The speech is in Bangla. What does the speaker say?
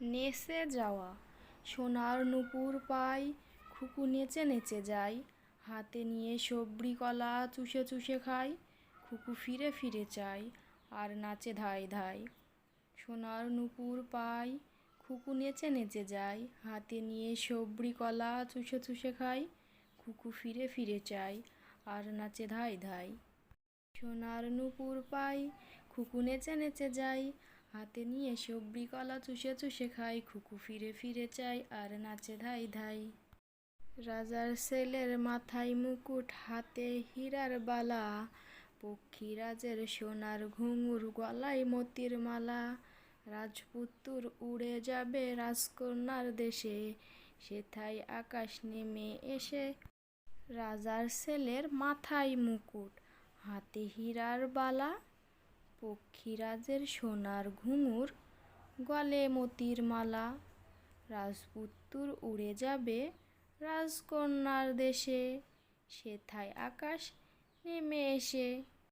নেচে যাওয়া। সোনার নুপুর পাই, খুকু নেচে নেচে যায় হাতে নিয়ে সবরি কলা চুষে চুষে খায় খুকু ফিরে ফিরে চায় আর নাচে ধাই ধাই। সোনার নুপুর পাই, খুকু নেচে নেচে যায় হাতে নিয়ে সবরি কলা চুষে চুষে খায় খুকু ফিরে ফিরে চায় আর নাচে ধাই ধাই। সোনার নুপুর পাই, খুকু নেচে নেচে যায় হাতে নিয়ে সবরি কলা চুষে চুষে খাই খুকু ফিরে ফিরে চাই আর নাচে ধাই ধাই। রাজার ছেলের মাথায় মুকুট, হাতে হীরার বালা, পক্ষীরাজের সোনার ঘুঙুর গলায় মতির মালা। রাজপুত্তুর উড়ে যাবে রাজকন্যার দেশে, সেথায় আকাশ নেমে এসে রাজার ছেলের মাথায় মুকুট, হাতে হীরার বালা পক্ষীরাজের সোনার ঘুঙুর গলে মতির মালা। রাজপুত্তুর উড়ে যাবে রাজকন্যার দেশে। সেথায় আকাশ নেমে এসে